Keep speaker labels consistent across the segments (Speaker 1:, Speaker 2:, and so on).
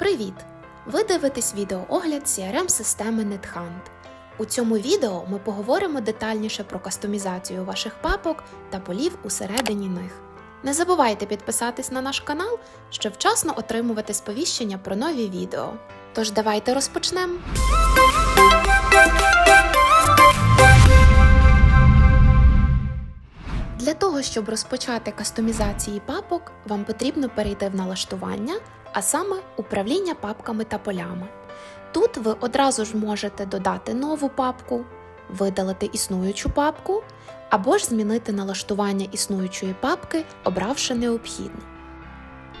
Speaker 1: Привіт! Ви дивитесь відеоогляд CRM-системи NetHunt. У цьому відео ми поговоримо детальніше про кастомізацію ваших папок та полів усередині них. Не забувайте підписатись на наш канал, щоб вчасно отримувати сповіщення про нові відео. Тож давайте розпочнемо. Для того, щоб розпочати кастомізації папок, вам потрібно перейти в налаштування, а саме управління папками та полями. Тут ви одразу ж можете додати нову папку, видалити існуючу папку або ж змінити налаштування існуючої папки, обравши необхідне.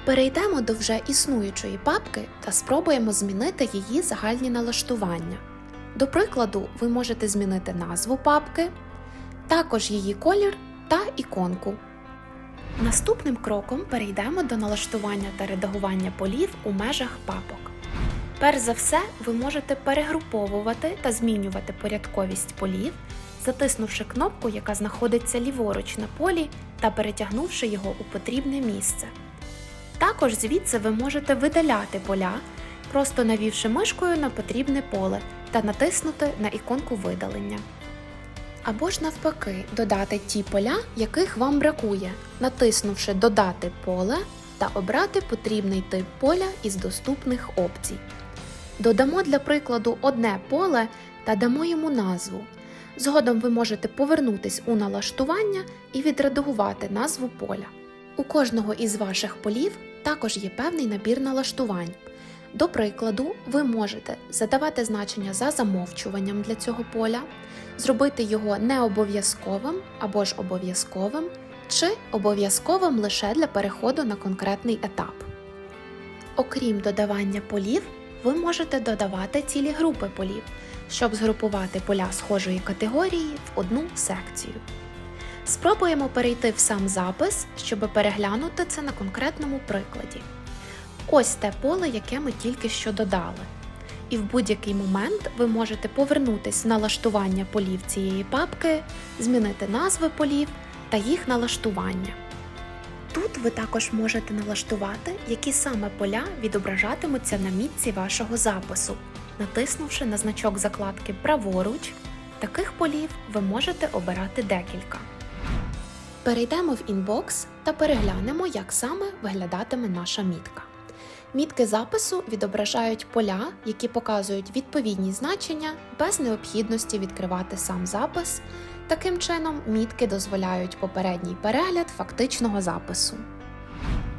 Speaker 1: Перейдемо до вже існуючої папки та спробуємо змінити її загальні налаштування. До прикладу, ви можете змінити назву папки, також її колір та іконку. Наступним кроком перейдемо до налаштування та редагування полів у межах папок. Перш за все, ви можете перегруповувати та змінювати порядковість полів, затиснувши кнопку, яка знаходиться ліворуч на полі, та перетягнувши його у потрібне місце. Також звідси ви можете видаляти поля, просто навівши мишкою на потрібне поле та натиснути на іконку видалення. Або ж навпаки, додати ті поля, яких вам бракує, натиснувши Додати поле та обрати потрібний тип поля із доступних опцій. Додамо для прикладу одне поле та дамо йому назву. Згодом ви можете повернутись у налаштування і відредагувати назву поля. У кожного із ваших полів також є певний набір налаштувань. До прикладу, ви можете задавати значення за замовчуванням для цього поля, зробити його необов'язковим або ж обов'язковим, чи обов'язковим лише для переходу на конкретний етап. Окрім додавання полів, ви можете додавати цілі групи полів, щоб згрупувати поля схожої категорії в одну секцію. Спробуємо перейти в сам запис, щоб переглянути це на конкретному прикладі. Ось те поле, яке ми тільки що додали. І в будь-який момент ви можете повернутись в налаштування полів цієї папки, змінити назви полів та їх налаштування. Тут ви також можете налаштувати, які саме поля відображатимуться на мітці вашого запису, натиснувши на значок закладки праворуч. Таких полів ви можете обирати декілька. Перейдемо в інбокс та переглянемо, як саме виглядатиме наша мітка. Мітки запису відображають поля, які показують відповідні значення без необхідності відкривати сам запис. Таким чином, мітки дозволяють попередній перегляд фактичного запису.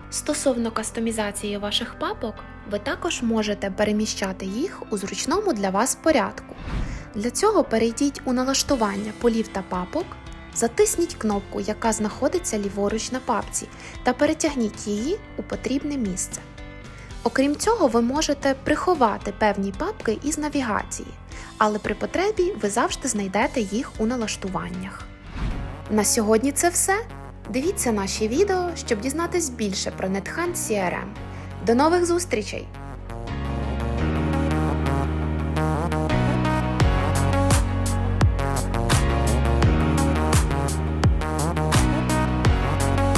Speaker 1: Стосовно кастомізації ваших папок, ви також можете переміщати їх у зручному для вас порядку. Для цього перейдіть у налаштування полів та папок, затисніть кнопку, яка знаходиться ліворуч на папці, та перетягніть її у потрібне місце. Окрім цього, ви можете приховати певні папки із навігації, але при потребі ви завжди знайдете їх у налаштуваннях. На сьогодні це все. Дивіться наші відео, щоб дізнатись більше про NetHunt CRM. До нових зустрічей!